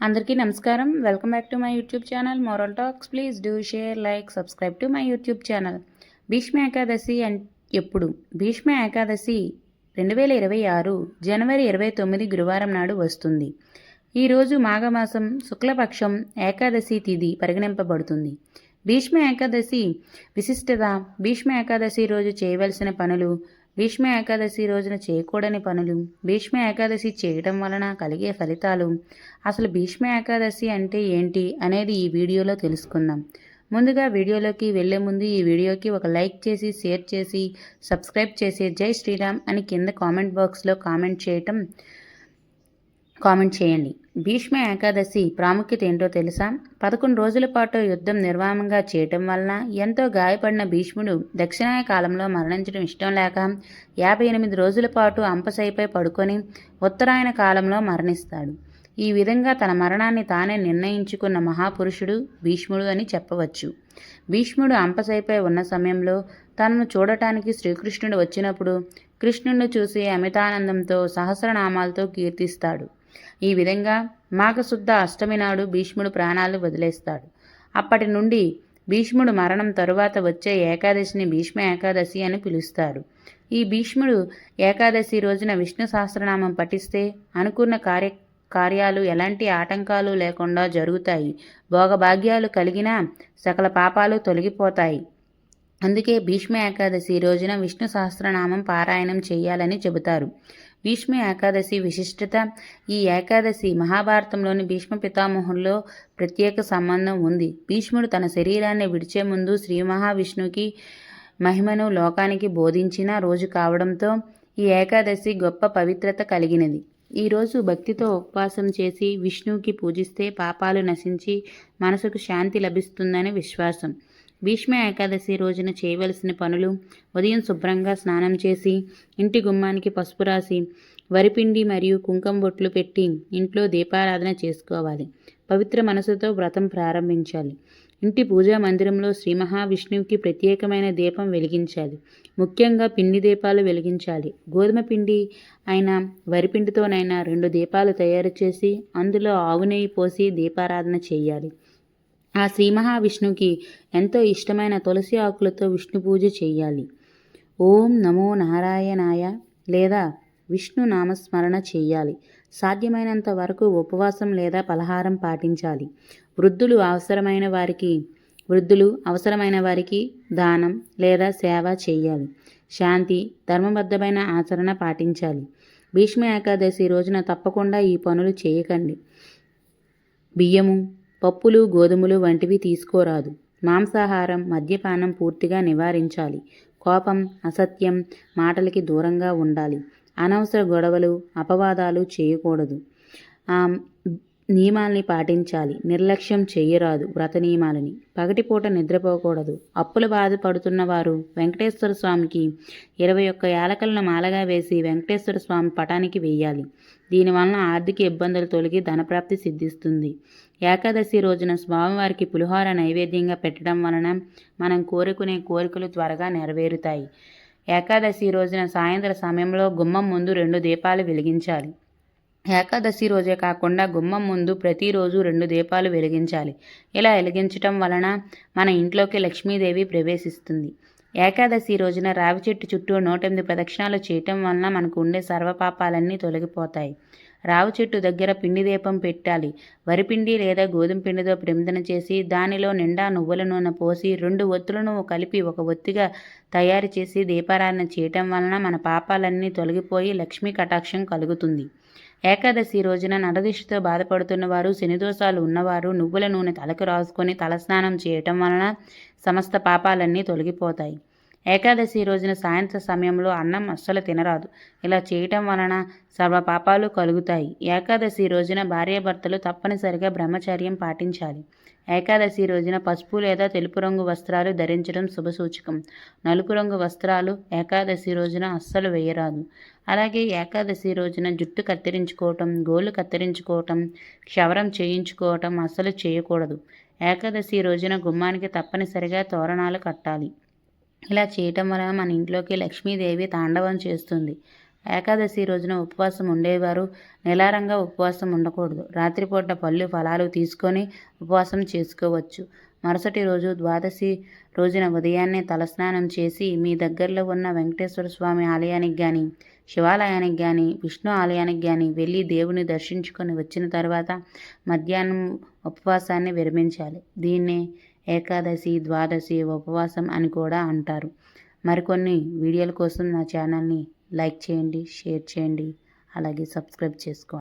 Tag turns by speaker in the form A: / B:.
A: అందరికీ నమస్కారం. Welcome back to my YouTube channel moral talks please do share like subscribe to my YouTube channel Bhishma Ekadashi and ఎప్పుడు భీష్మ ఏకాదశి రెండు వేల ఇరవై ఆరు జనవరి ఇరవై తొమ్మిది గురువారం నాడు వస్తుంది. ఈరోజు మాఘమాసం శుక్లపక్షం ఏకాదశి తిథి పరిగణింపబడుతుంది. భీష్మ ఏకాదశి విశిష్టత భీష్మ ఏకాదశి రోజు చేయవలసిన పనులు భీష్మ ఏకాదశి రోజున చేయకూడని పనులు. భీష్మ ఏకాదశి చేయడం వలన కలిగే ఫలితాలు. అసలు భీష్మ ఏకాదశి అంటే ఏంటి అనేది ఈ వీడియోలో తెలుసుకుందాం. ముందుగా వీడియోలోకి వెళ్ళే ముందు ఈ వీడియోకి ఒక లైక్ చేసి షేర్ చేసి సబ్స్క్రైబ్ చేసి జై శ్రీరామ్ అని కింద కామెంట్ బాక్స్లో కామెంట్ చేయటం కామెంట్ చేయండి. భీష్మ ఏకాదశి ప్రాముఖ్యత ఏంటో తెలుసా? పదకొండు రోజుల పాటు యుద్ధం నిర్వామంగా చేయటం వలన ఎంతో గాయపడిన భీష్ముడు దక్షిణాయ కాలంలో మరణించడం ఇష్టం లేక యాభై ఎనిమిది రోజుల పాటు అంపసైపై పడుకొని ఉత్తరాయణ కాలంలో మరణిస్తాడు. ఈ విధంగా తన మరణాన్ని తానే నిర్ణయించుకున్న మహాపురుషుడు భీష్ముడు అని చెప్పవచ్చు. భీష్ముడు అంపసైపై ఉన్న సమయంలో తనను చూడటానికి శ్రీకృష్ణుడు వచ్చినప్పుడు కృష్ణుడిని చూసి అమితానందంతో సహస్రనామాలతో కీర్తిస్తాడు. ఈ విధంగా మాఘశుద్ధ అష్టమి నాడు భీష్ముడు ప్రాణాలు వదిలేస్తాడు. అప్పటి నుండి భీష్ముడు మరణం తరువాత వచ్చే ఏకాదశిని భీష్మ ఏకాదశి అని పిలుస్తారు. ఈ భీష్ముడు ఏకాదశి రోజున విష్ణు సహస్రనామం పఠిస్తే అనుకున్న కార్య కార్యాలు ఎలాంటి ఆటంకాలు లేకుండా జరుగుతాయి. భోగభాగ్యాలు కలిగినా సకల పాపాలు తొలగిపోతాయి. అందుకే భీష్మ ఏకాదశి రోజున విష్ణు సహస్రనామం పారాయణం చేయాలని చెబుతారు. భీష్మ ఏకాదశి విశిష్టత. ఈ ఏకాదశి మహాభారతంలోని భీష్మ పితామహుల్లో ప్రత్యేక సంబంధం ఉంది. భీష్ముడు తన శరీరాన్ని విడిచే ముందు శ్రీ మహావిష్ణువుకి మహిమను లోకానికి బోధించిన రోజు కావడంతో ఈ ఏకాదశి గొప్ప పవిత్రత కలిగినది. ఈరోజు భక్తితో ఉపవాసం చేసి విష్ణువుకి పూజిస్తే పాపాలు నశించి మనసుకు శాంతి లభిస్తుందని విశ్వాసం. భీష్మ ఏకాదశి రోజున చేయవలసిన పనులు. ఉదయం శుభ్రంగా స్నానం చేసి ఇంటి గుమ్మానికి పసుపు రాసి వరిపిండి మరియు కుంకుమ బొట్లు పెట్టి ఇంట్లో దీపారాధన చేసుకోవాలి. పవిత్ర మనసుతో వ్రతం ప్రారంభించాలి. ఇంటి పూజా మందిరంలో శ్రీ మహావిష్ణువుకి ప్రత్యేకమైన దీపం వెలిగించాలి. ముఖ్యంగా పిండి దీపాలు వెలిగించాలి. గోధుమ పిండి అయినా వరిపిండితోనైనా రెండు దీపాలు తయారు చేసి అందులో ఆవు నెయ్యి పోసి దీపారాధన చేయాలి. ఆ శ్రీ మహావిష్ణువుకి ఎంతో ఇష్టమైన తులసి ఆకులతో విష్ణు పూజ చేయాలి ఓం నమో నారాయణాయ లేదా విష్ణు నామస్మరణ చేయాలి సాధ్యమైనంత వరకు ఉపవాసం లేదా పలహారం పాటించాలి. వృద్ధులు అవసరమైన వారికి వృద్ధులు అవసరమైన వారికి దానం లేదా సేవ చేయాలి శాంతి ధర్మబద్ధమైన ఆచరణ పాటించాలి. భీష్మ ఏకాదశి రోజున తప్పకుండా ఈ పనులు చేయకండి. బియ్యము పప్పులు గోధుమలు వంటివి తీసుకోరాదు. మాంసాహారం మద్యపానం పూర్తిగా నివారించాలి. కోపం అసత్యం మాటలకి దూరంగా ఉండాలి. అనవసర గొడవలు అపవాదాలు చేయకూడదు. నియమాల్ని పాటించాలి. నిర్లక్ష్యం చేయరాదు వ్రత నియమాలని. పగటిపూట నిద్రపోకూడదు. అప్పుల బాధపడుతున్న వారు వెంకటేశ్వర స్వామికి ఇరవై ఒక్క యాలకలను మాలగా వేసి వెంకటేశ్వర స్వామి పటానికి వేయాలి దీనివలన ఆర్థిక ఇబ్బందులు తొలగి ధనప్రాప్తి సిద్ధిస్తుంది. ఏకాదశి రోజున స్వామివారికి పులిహోర నైవేద్యంగా పెట్టడం వలన మనం కోరుకునే కోరికలు త్వరగా నెరవేరుతాయి. ఏకాదశి రోజున సాయంత్ర సమయంలో గుమ్మం ముందు రెండు దీపాలు వెలిగించాలి. ఏకాదశి రోజే కాకుండా గుమ్మం ముందు ప్రతిరోజు రెండు దీపాలు వెలిగించాలి. ఇలా వెలిగించటం వలన మన ఇంట్లోకి లక్ష్మీదేవి ప్రవేశిస్తుంది. ఏకాదశి రోజున రావి చెట్టు చుట్టూ నూటెనిమిది ప్రదక్షిణాలు చేయటం వలన మనకు ఉండే సర్వపాపాలన్నీ తొలగిపోతాయి. రావి చెట్టు దగ్గర పిండి దీపం పెట్టాలి. వరిపిండి లేదా గోధుమ పిండితో ప్రమిదన చేసి దానిలో నిండా నువ్వుల నూనె పోసి రెండు ఒత్తులను కలిపి ఒక ఒత్తిగా తయారు చేసి దీపారాధన చేయటం వలన మన పాపాలన్నీ తొలగిపోయి లక్ష్మీ కటాక్షం కలుగుతుంది. ఏకాదశి రోజున నడదిష్టితో బాధపడుతున్న వారు శనిదోషాలు ఉన్నవారు నువ్వుల నూనె తలకు రాసుకొని తలస్నానం చేయటం వలన సమస్త పాపాలన్నీ తొలగిపోతాయి. ఏకాదశి రోజున సాయంత్ర సమయంలో అన్నం అస్సలు తినరాదు. ఇలా చేయటం వలన సర్వ పాపాలు కలుగుతాయి. ఏకాదశి రోజున భార్యాభర్తలు తప్పనిసరిగా బ్రహ్మచర్యం పాటించాలి. ఏకాదశి రోజున పసుపు లేదా తెలుపు రంగు వస్త్రాలు ధరించడం శుభసూచకం నలుపు రంగు వస్త్రాలు ఏకాదశి రోజున అస్సలు వేయరాదు. అలాగే ఏకాదశి రోజున జుట్టు కత్తిరించుకోవటం గోళ్ళు కత్తిరించుకోవటం క్షవరం చేయించుకోవటం అస్సలు చేయకూడదు. ఏకాదశి రోజున గుమ్మానికి తప్పనిసరిగా తోరణాలు కట్టాలి. ఇలా చేయటం వలన మన ఇంట్లోకి లక్ష్మీదేవి తాండవం చేస్తుంది. ఏకాదశి రోజున ఉపవాసం ఉండేవారు. నిలారంగా ఉపవాసం ఉండకూడదు. రాత్రిపూట పళ్ళు ఫలాలు తీసుకొని ఉపవాసం చేసుకోవచ్చు. మరుసటి రోజు ద్వాదశి రోజున ఉదయాన్నే తలస్నానం చేసి మీ దగ్గరలో ఉన్న వెంకటేశ్వర స్వామి ఆలయానికి కానీ శివాలయానికి కానీ విష్ణు ఆలయానికి కానీ వెళ్ళి దేవుని దర్శించుకొని వచ్చిన తర్వాత మధ్యాహ్నం ఉపవాసాన్ని విరమించాలి. దీన్నే ఏకాదశి ద్వాదశి ఉపవాసం అని కూడా అంటారు. మరికొన్ని వీడియోల కోసం నా ఛానల్ని లైక్ చేయండి షేర్ చేయండి అలాగే సబ్స్క్రైబ్ చేసుకోండి.